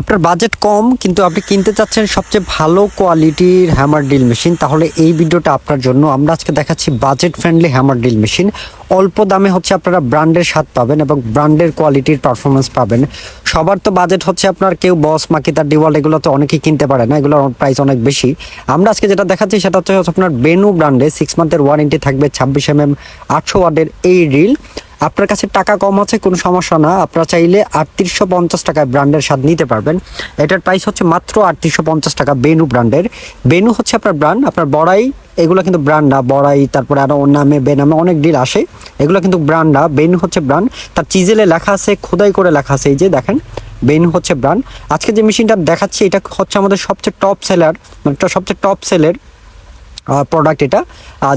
আপনার বাজেট কম, কিন্তু আপনি কিনতে চাচ্ছেন সবচেয়ে ভালো কোয়ালিটির হ্যামার ড্রিল মেশিন তাহলে এই ভিডিওটা আপনার জন্য। আমরা আজকে দেখাচ্ছি budget friendly hammer drill machine অল্প দামে হচ্ছে আপনারা ব্র্যান্ডের স্বাদ পাবেন এবং ব্র্যান্ডের কোয়ালিটির পারফরমেন্স পাবেন। সবার তো বাজেট হচ্ছে আপনার কেউ বস মাকিতা ডিওয়াল এগুলো তো অনেকেই কিনতে পারে না, এগুলোর প্রাইস অনেক বেশি। আমরা আজকে যেটা দেখাচ্ছি সেটা হচ্ছে আপনার বেনু ব্র্যান্ডে সিক্স মান্থের ওয়ারেন্টি থাকবে ছাব্বিশ এম এম আটশো ওয়ার্ডের এই রিল আপনার কাছে টাকা কম আছে, কোনো সমস্যা না। আপনারা চাইলে আটত্রিশশো পঞ্চাশ টাকায় ব্র্যান্ডের স্বাদ নিতে পারবেন। এটার প্রাইস হচ্ছে মাত্র আটত্রিশশো পঞ্চাশ টাকা বেনু ব্র্যান্ডের। বেনু হচ্ছে আপনার ব্র্যান্ড আপনার বড়াই, এগুলো কিন্তু ব্র্যান্ড না। বড়াই, তারপরে আরও নামে বেনামে অনেক ডিল আসে। এগুলো কিন্তু ব্র্যান্ড না। বেনু হচ্ছে ব্র্যান্ড তার চিজেলে লেখা আছে, খোদাই করে লেখা আছে, এই যে দেখেন বেনু হচ্ছে ব্র্যান্ড আজকে যে মেশিনটা দেখাচ্ছি, এটা হচ্ছে আমাদের সবচেয়ে টপ সেলার মানে সবচেয়ে টপ সেলের প্রোডাক্ট এটা।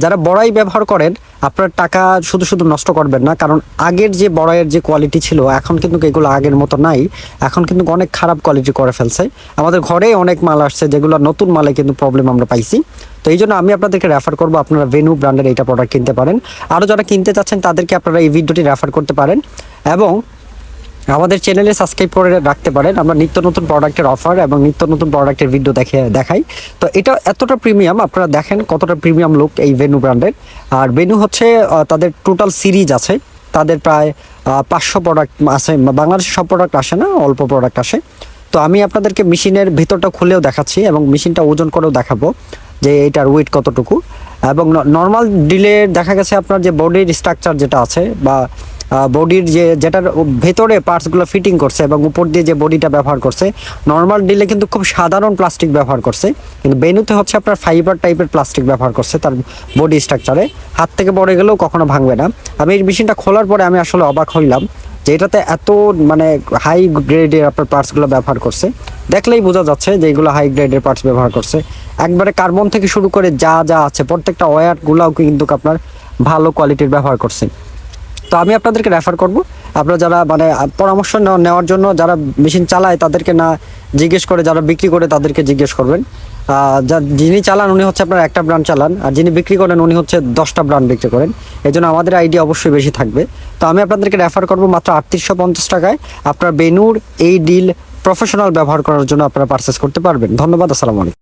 যারা বড়াই ব্যবহার করেন আপনার টাকা শুধু শুধু নষ্ট করবেন না, কারণ আগের যে বড়াইয়ের যে কোয়ালিটি ছিল, এখন কিন্তু এগুলো আগের মতো নাই। এখন কিন্তু অনেক খারাপ কোয়ালিটি করে ফেলছে। আমাদের ঘরে অনেক মাল আসছে, যেগুলো নতুন মালে কিন্তু প্রবলেম আমরা পাইছি। তো এই জন্য আমি আপনাদেরকে রেফার করব, আপনারা ভেনু ব্র্যান্ডের এইটা প্রোডাক্ট কিনতে পারেন। আরও যারা কিনতে চাচ্ছেন, তাদেরকে আপনারা এই ভিডিওটি রেফার করতে পারেন। এবং আমাদের চ্যানেলে সাবস্ক্রাইব করে রাখতে পারেন। আমরা নিত্য নতুন প্রোডাক্টের অফার এবং নিত্য নতুন প্রোডাক্টের ভিডিও দেখে, দেখাই। তো এটা এতটা প্রিমিয়াম আপনারা দেখেন কতটা প্রিমিয়াম লুক এই ভেনু ব্র্যান্ডের আর ভেনু হচ্ছে তাদের টোটাল সিরিজ আছে। তাদের প্রায় পাঁচশো প্রোডাক্ট আসে বাংলাদেশে সব প্রোডাক্ট আসে না, অল্প প্রোডাক্ট আসে। তো আমি আপনাদেরকে মেশিনের ভিতরটা খুলেও দেখাচ্ছি এবং মেশিনটা ওজন করেও দেখাবো যে এটার ওয়েট কতটুকু। এবং নর্মাল ডিলে দেখা গেছে আপনার যে বডির স্ট্রাকচার যেটা আছে বা বডির যে, যেটার ভেতরে পার্টসগুলো ফিটিং করছে এবং উপর দিয়ে যে বডিটা ব্যবহার করছে নর্মাল ডিলে কিন্তু খুব সাধারণ প্লাস্টিক ব্যবহার করছে। কিন্তু বেনুতে হচ্ছে আপনার ফাইবার টাইপের প্লাস্টিক ব্যবহার করছে তার বডি স্ট্রাকচারে হাত থেকে পড়ে গেলেও কখনো ভাঙবে না। আমি এই মেশিনটা খোলার পরে আমি আসলে অবাক হইলাম যে এটাতে এত মানে হাই গ্রেডের আপনার পার্টসগুলো ব্যবহার করছে। দেখলেই বোঝা যাচ্ছে যে এগুলো হাই গ্রেডের পার্টস ব্যবহার করছে। একবারে কার্বন থেকে শুরু করে যা যা আছে, প্রত্যেকটা ওয়্যারগুলোও কিন্তু আপনার ভালো কোয়ালিটির ব্যবহার করছে। তো আমি আপনাদেরকে রেফার করব। আপনারা যারা মানে পরামর্শ নেওয়া- নেওয়ার জন্য যারা মেশিন চালায়, তাদেরকে না জিজ্ঞেস করে, যারা বিক্রি করে, তাদেরকে জিজ্ঞেস করবেন। যা যিনি চালান, উনি হচ্ছে আপনার একটা ব্র্যান্ড চালান, আর যিনি বিক্রি করেন, উনি হচ্ছে দশটা ব্র্যান্ড বিক্রি করেন। এই জন্য আমাদের আইডিয়া অবশ্যই বেশি থাকবে। তো আমি আপনাদেরকে রেফার করব মাত্র আটত্রিশশো পঞ্চাশ টাকায়। আপনার বেনুর এই ডিল প্রফেশনাল ব্যবহার করার জন্য আপনারা পারচেস করতে পারবেন। ধন্যবাদ, আসসালামু আলাইকুম।